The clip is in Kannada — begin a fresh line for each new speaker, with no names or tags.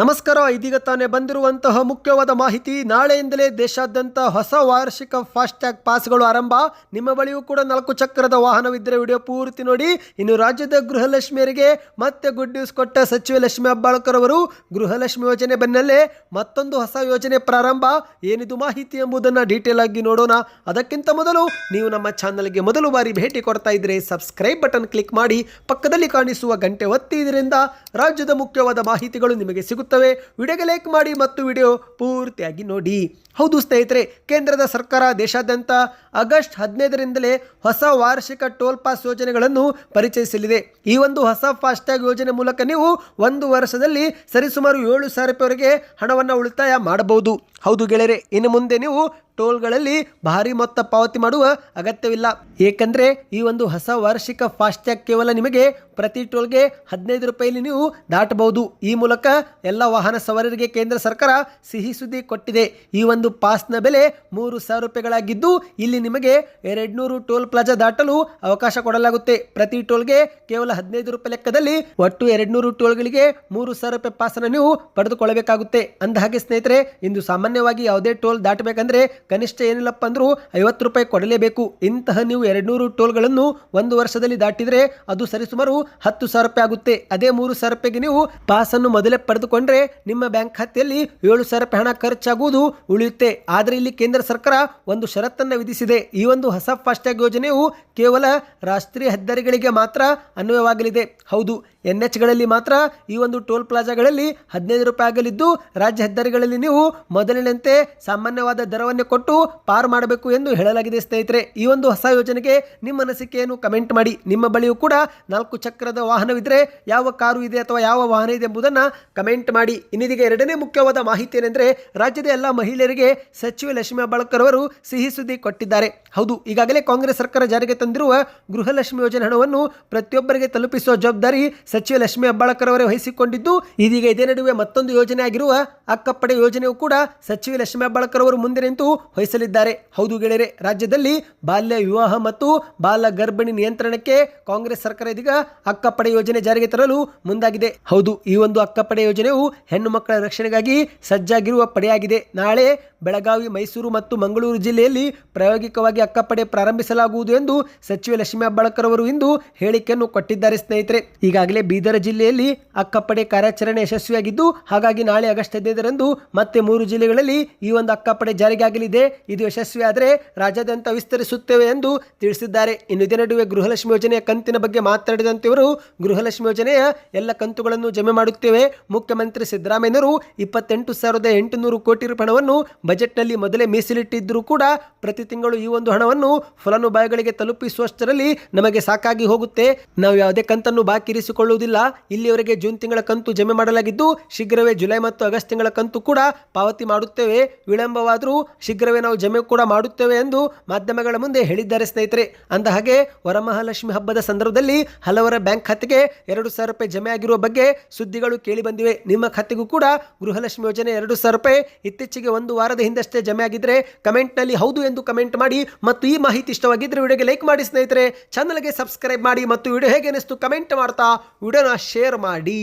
ನಮಸ್ಕಾರ, ಇದೀಗ ತಾನೇ ಬಂದಿರುವಂತಹ ಮುಖ್ಯವಾದ ಮಾಹಿತಿ. ನಾಳೆಯಿಂದಲೇ ದೇಶಾದ್ಯಂತ ಹೊಸ ವಾರ್ಷಿಕ ಫಾಸ್ಟ್ಯಾಗ್ ಪಾಸ್ಗಳು ಆರಂಭ. ನಿಮ್ಮ ಬಳಿಯೂ ಕೂಡ ನಾಲ್ಕು ಚಕ್ರದ ವಾಹನವಿದ್ದರೆ ವಿಡಿಯೋ ಪೂರ್ತಿ ನೋಡಿ. ಇನ್ನು ರಾಜ್ಯದ ಗೃಹಲಕ್ಷ್ಮಿಯರಿಗೆ ಮತ್ತೆ ಗುಡ್ ನ್ಯೂಸ್ ಕೊಟ್ಟ ಸಚಿವ ಲಕ್ಷ್ಮಿ ಹೆಬ್ಬಾಳ್ಕರ್ ಅವರು ಗೃಹಲಕ್ಷ್ಮಿ ಯೋಜನೆ ಬೆನ್ನಲ್ಲೇ ಮತ್ತೊಂದು ಹೊಸ ಯೋಜನೆ ಪ್ರಾರಂಭ. ಏನಿದು ಮಾಹಿತಿ ಎಂಬುದನ್ನು ಡೀಟೇಲ್ ಆಗಿ ನೋಡೋಣ. ಅದಕ್ಕಿಂತ ಮೊದಲು ನೀವು ನಮ್ಮ ಚಾನಲ್ಗೆ ಮೊದಲು ಬಾರಿ ಭೇಟಿ ಕೊಡ್ತಾ ಇದ್ರೆ ಸಬ್ಸ್ಕ್ರೈಬ್ ಬಟನ್ ಕ್ಲಿಕ್ ಮಾಡಿ. ಪಕ್ಕದಲ್ಲಿ ಕಾಣಿಸುವ ಗಂಟೆ ಒತ್ತಿ ಇದರಿಂದ ರಾಜ್ಯದ ಮುಖ್ಯವಾದ ಮಾಹಿತಿಗಳು ನಿಮಗೆ ಸಿಗುತ್ತವೆ. ವಿಡಿಯೋಗೆ ಲೈಕ್ ಮಾಡಿ ಮತ್ತು ವಿಡಿಯೋ ಪೂರ್ತಿಯಾಗಿ ನೋಡಿ. ಹೌದು ಸ್ನೇಹಿತರೆ, ಕೇಂದ್ರದ ಸರ್ಕಾರ ದೇಶಾದ್ಯಂತ ಆಗಸ್ಟ್ ಹದಿನೈದರಿಂದಲೇ ಹೊಸ ವಾರ್ಷಿಕ ಟೋಲ್ ಪಾಸ್ ಯೋಜನೆಗಳನ್ನು ಪರಿಚಯಿಸಲಿದೆ. ಈ ಒಂದು ಹೊಸ ಫಾಸ್ಟ್ಯಾಗ್ ಯೋಜನೆ ಮೂಲಕ ನೀವು ಒಂದು ವರ್ಷದಲ್ಲಿ ಸರಿಸುಮಾರು ಏಳು ಸಾವಿರ ರೂಪಾಯಿವರೆಗೆ ಹಣವನ್ನು ಉಳಿತಾಯ ಮಾಡಬಹುದು. ಹೌದು ಗೆಳೆಯರೆ, ಇನ್ನು ಮುಂದೆ ನೀವು ಟೋಲ್ಗಳಲ್ಲಿ ಭಾರಿ ಮೊತ್ತ ಪಾವತಿ ಮಾಡುವ ಅಗತ್ಯವಿಲ್ಲ. ಏಕೆಂದರೆ ಈ ಒಂದು ಹೊಸ ವಾರ್ಷಿಕ ಫಾಸ್ಟ್ಯಾಗ್ ಕೇವಲ ನಿಮಗೆ ಪ್ರತಿ ಟೋಲ್ಗೆ ಹದಿನೈದು ರೂಪಾಯಿಲಿ ನೀವು ದಾಟಬಹುದು. ಈ ಮೂಲಕ ಎಲ್ಲ ವಾಹನ ಸವಾರರಿಗೆ ಕೇಂದ್ರ ಸರ್ಕಾರ ಸಿಹಿ ಸುದ್ದಿ ಕೊಟ್ಟಿದೆ. ಈ ಒಂದು ಪಾಸ್ನ ಬೆಲೆ ಮೂರು ಸಾವಿರ ರೂಪಾಯಿಗಳಾಗಿದ್ದು ಇಲ್ಲಿ ನಿಮಗೆ ಎರಡ್ನೂರು ಟೋಲ್ ಪ್ಲಾಜಾ ದಾಟಲು ಅವಕಾಶ ಕೊಡಲಾಗುತ್ತೆ. ಪ್ರತಿ ಟೋಲ್ಗೆ ಕೇವಲ ಹದಿನೈದು ರೂಪಾಯಿ ಲೆಕ್ಕದಲ್ಲಿ ಒಟ್ಟು ಎರಡ್ನೂರು ಟೋಲ್ಗಳಿಗೆ ಮೂರು ಸಾವಿರ ರೂಪಾಯಿ ಪಾಸನ್ನು ನೀವು ಪಡೆದುಕೊಳ್ಳಬೇಕಾಗುತ್ತೆ. ಅಂದ ಹಾಗೆ ಸ್ನೇಹಿತರೆ, ಇಂದು ಸಾಮಾನ್ಯವಾಗಿ ಯಾವುದೇ ಟೋಲ್ ದಾಟಬೇಕಂದ್ರೆ ಕನಿಷ್ಠ ಏನಿಲ್ಲಪ್ಪ ಅಂದರೂ ಐವತ್ತು ರೂಪಾಯಿ ಕೊಡಲೇಬೇಕು. ಇಂತಹ ನೀವು ಎರಡ್ನೂರು ಟೋಲ್ಗಳನ್ನು ಒಂದು ವರ್ಷದಲ್ಲಿ ದಾಟಿದರೆ ಅದು ಸರಿಸುಮಾರು ಹತ್ತು ಸಾವಿರ ರೂಪಾಯಿ ಆಗುತ್ತೆ. ಅದೇ ಮೂರು ಸಾವಿರ ರೂಪಾಯಿಗೆ ನೀವು ಪಾಸನ್ನು ಮೊದಲೇ ಪಡೆದುಕೊಂಡ್ರೆ ನಿಮ್ಮ ಬ್ಯಾಂಕ್ ಖಾತೆಯಲ್ಲಿ ಏಳು ಸಾವಿರ ರೂಪಾಯಿ ಹಣ ಖರ್ಚಾಗುವುದು ಉಳಿಯುತ್ತೆ. ಆದರೆ ಇಲ್ಲಿ ಕೇಂದ್ರ ಸರ್ಕಾರ ಒಂದು ಷರತ್ತನ್ನು ವಿಧಿಸಿದೆ. ಈ ಒಂದು ಹೊಸ ಫಾಸ್ಟ್ಯಾಗ್ ಯೋಜನೆಯು ಕೇವಲ ರಾಷ್ಟ್ರೀಯ ಹೆದ್ದಾರಿಗಳಿಗೆ ಮಾತ್ರ ಅನ್ವಯವಾಗಲಿದೆ. ಹೌದು ಎನ್ ಎಚ್ಗಳಲ್ಲಿ ಮಾತ್ರ ಈ ಒಂದು ಟೋಲ್ ಪ್ಲಾಜಾಗಳಲ್ಲಿ ಹದಿನೈದು ರೂಪಾಯಿ ಆಗಲಿದ್ದು ರಾಜ್ಯ ಹೆದ್ದಾರಿಗಳಲ್ಲಿ ನೀವು ಮೊದಲಿನಂತೆ ಸಾಮಾನ್ಯವಾದ ದರವನ್ನು ಕೊಟ್ಟು ಪಾರು ಮಾಡಬೇಕು ಎಂದು ಹೇಳಲಾಗಿದೆ ಸ್ನೇಹಿತರೆ. ಈ ಒಂದು ಹೊಸ ಯೋಜನೆಗೆ ನಿಮ್ಮ ಅನಿಸಿಕೆಯನ್ನು ಕಮೆಂಟ್ ಮಾಡಿ. ನಿಮ್ಮ ಬಳಿಯೂ ಕೂಡ ನಾಲ್ಕು ಚಕ್ರದ ವಾಹನವಿದ್ದರೆ ಯಾವ ಕಾರು ಇದೆ ಅಥವಾ ಯಾವ ವಾಹನ ಇದೆ ಎಂಬುದನ್ನು ಕಮೆಂಟ್ ಮಾಡಿ. ಇನ್ನಿದೀಗ ಎರಡನೇ ಮುಖ್ಯವಾದ ಮಾಹಿತಿ ಏನೆಂದರೆ, ರಾಜ್ಯದ ಎಲ್ಲ ಮಹಿಳೆಯರಿಗೆ ಸಚಿವೆ ಲಕ್ಷ್ಮಿ ಹೆಬ್ಬಾಳ್ಕರ್ ಅವರು ಸಿಹಿ ಸುದ್ದಿ ಕೊಟ್ಟಿದ್ದಾರೆ. ಹೌದು, ಈಗಾಗಲೇ ಕಾಂಗ್ರೆಸ್ ಸರ್ಕಾರ ಜಾರಿಗೆ ತಂದಿರುವ ಗೃಹಲಕ್ಷ್ಮಿ ಯೋಜನೆ ಹಣವನ್ನು ಪ್ರತಿಯೊಬ್ಬರಿಗೆ ತಲುಪಿಸುವ ಜವಾಬ್ದಾರಿ ಸಚಿವೆ ಲಕ್ಷ್ಮಿ ಹೆಬ್ಬಾಳ್ಕರ್ ಅವರೇ ವಹಿಸಿಕೊಂಡಿದ್ದು. ಇದೀಗ ಇದೇ ನಡುವೆ ಮತ್ತೊಂದು ಯೋಜನೆ ಆಗಿರುವ ಅಕ್ಕಪ್ಪಡೆ ಯೋಜನೆಯು ಕೂಡ ಸಚಿವೆ ಲಕ್ಷ್ಮೀ ಹೆಬ್ಬಾಳ್ಕರ್ ಅವರು ಮುಂದೆ ನಿಂತು ವಹಿಸಲಿದ್ದಾರೆ. ಹೌದು ಗೆಳೆಯರೆ, ರಾಜ್ಯದಲ್ಲಿ ಬಾಲ್ಯ ವಿವಾಹ ಮತ್ತು ಬಾಲ ಗರ್ಭಿಣಿ ನಿಯಂತ್ರಣಕ್ಕೆ ಕಾಂಗ್ರೆಸ್ ಸರ್ಕಾರ ಇದೀಗ ಅಕ್ಕಪ್ಪಡೆ ಯೋಜನೆ ಜಾರಿಗೆ ತರಲು ಮುಂದಾಗಿದೆ. ಹೌದು, ಈ ಒಂದು ಅಕ್ಕಪ್ಪಡೆ ಯೋಜನೆಯು ಹೆಣ್ಣು ಮಕ್ಕಳ ರಕ್ಷಣೆಗಾಗಿ ಸಜ್ಜಾಗಿರುವ ಪಡೆಯಾಗಿದೆ. ನಾಳೆ ಬೆಳಗಾವಿ, ಮೈಸೂರು ಮತ್ತು ಮಂಗಳೂರು ಜಿಲ್ಲೆಯಲ್ಲಿ ಪ್ರಾಯೋಗಿಕವಾಗಿ ಅಕ್ಕಪ್ಪಡೆ ಪ್ರಾರಂಭಿಸಲಾಗುವುದು ಎಂದು ಸಚಿವೆ ಲಕ್ಷ್ಮೀ ಹೆಬ್ಬಾಳ್ಕರ್ ಅವರು ಇಂದು ಹೇಳಿಕೆಯನ್ನು ಕೊಟ್ಟಿದ್ದಾರೆ ಸ್ನೇಹಿತರೆ. ಈಗಾಗಲೇ ಬೀದರ್ ಜಿಲ್ಲೆಯಲ್ಲಿ ಅಕ್ಕಪ್ಪಡೆ ಕಾರ್ಯಾಚರಣೆ ಯಶಸ್ವಿಯಾಗಿದ್ದು, ಹಾಗಾಗಿ ನಾಳೆ ಆಗಸ್ಟ್ ಹದಿನೈದರಂದು ಮತ್ತೆ ಮೂರು ಜಿಲ್ಲೆಗಳಲ್ಲಿ ಈ ಒಂದು ಅಕ್ಕಪಡೆ ಜಾರಿಗೆ ಆಗಲಿದೆ ಇದು ಯಶಸ್ವಿಯಾದರೆ ರಾಜ್ಯಾದ್ಯಂತ ವಿಸ್ತರಿಸುತ್ತೇವೆ ಎಂದು ತಿಳಿಸಿದ್ದಾರೆ. ಇನ್ನು ಇದೇ ನಡುವೆ ಗೃಹಲಕ್ಷ್ಮಿ ಯೋಜನೆಯ ಕಂತಿನ ಬಗ್ಗೆ ಮಾತನಾಡಿದಂತೆ ಇವರು, ಗೃಹಲಕ್ಷ್ಮಿ ಯೋಜನೆಯ ಎಲ್ಲ ಕಂತುಗಳನ್ನು ಜಮೆ ಮಾಡುತ್ತೇವೆ. ಮುಖ್ಯಮಂತ್ರಿ ಸಿದ್ದರಾಮಯ್ಯನವರು ಇಪ್ಪತ್ತೆಂಟು ಸಾವಿರದ ಎಂಟುನೂರು ಕೋಟಿ ರೂಪಾಯಿ ಹಣವನ್ನು ಬಜೆಟ್ನಲ್ಲಿ ಮೊದಲೇ ಮೀಸಲಿಟ್ಟಿದ್ದರೂ ಕೂಡ ಪ್ರತಿ ತಿಂಗಳು ಈ ಒಂದು ಹಣವನ್ನು ಫಲಾನುಭವಿಗಳಿಗೆ ತಲುಪಿಸುವಷ್ಟರಲ್ಲಿ ನಮಗೆ ಸಾಕಾಗಿ ಹೋಗುತ್ತೆ. ನಾವು ಯಾವುದೇ ಕಂತನ್ನು ಬಾಕಿ ಇರಿಸಿಕೊಳ್ಳುವುದಿಲ್ಲ. ಇಲ್ಲಿಯವರೆಗೆ ಜೂನ್ ತಿಂಗಳ ಕಂತು ಜಮೆ ಮಾಡಲಾಗಿದ್ದು, ಶೀಘ್ರವೇ ಜುಲೈ ಮತ್ತು ಆಗಸ್ಟ್ ತಿಂಗಳ ಕಂತು ಕೂಡ ಪಾವತಿ ಮಾಡುತ್ತೇವೆ. ವಿಳಂಬವಾದರೂ ಶೀಘ್ರವೇ ನಾವು ಜಮೆ ಕೂಡ ಮಾಡುತ್ತೇವೆ ಎಂದು ಮಾಧ್ಯಮಗಳ ಮುಂದೆ ಹೇಳಿದ್ದಾರೆ ಸ್ನೇಹಿತರೆ. ಅಂದ ಹಾಗೆ ವರಮಹಾಲಕ್ಷ್ಮಿ ಹಬ್ಬದ ಸಂದರ್ಭದಲ್ಲಿ ಹಲವರ ಬ್ಯಾಂಕ್ ಖಾತೆಗೆ ಎರಡು ಸಾವಿರ ರೂಪಾಯಿ ಜಮೆ ಆಗಿರುವ ಬಗ್ಗೆ ಸುದ್ದಿಗಳು ಕೇಳಿ ಬಂದಿವೆ. ನಿಮ್ಮ ಖಾತೆಗೂ ಕೂಡ ಗೃಹಲಕ್ಷ್ಮಿ ಯೋಜನೆ ಎರಡು ಸಾವಿರ ರೂಪಾಯಿ ಇತ್ತೀಚೆಗೆ ಒಂದು ವಾರದ ಹಿಂದಷ್ಟೇ ಜಮೆ ಆಗಿದ್ರೆ ಕಮೆಂಟ್ನಲ್ಲಿ ಹೌದು ಎಂದು ಕಮೆಂಟ್ ಮಾಡಿ ಮತ್ತು ಈ ಮಾಹಿತಿ ಇಷ್ಟವಾಗಿದ್ದರೆ ವಿಡಿಯೋಗೆ ಲೈಕ್ ಮಾಡಿ ಸ್ನೇಹಿತರೆ. ಚಾನಲ್ಗೆ ಸಬ್ಸ್ಕ್ರೈಬ್ ಮಾಡಿ ಮತ್ತು ವಿಡಿಯೋ ಹೇಗೆ ಅನಿಸ್ತು ಕಮೆಂಟ್ ಮಾಡ್ತಾ ವಿಡಿಯೋನ ಶೇರ್ ಮಾಡಿ.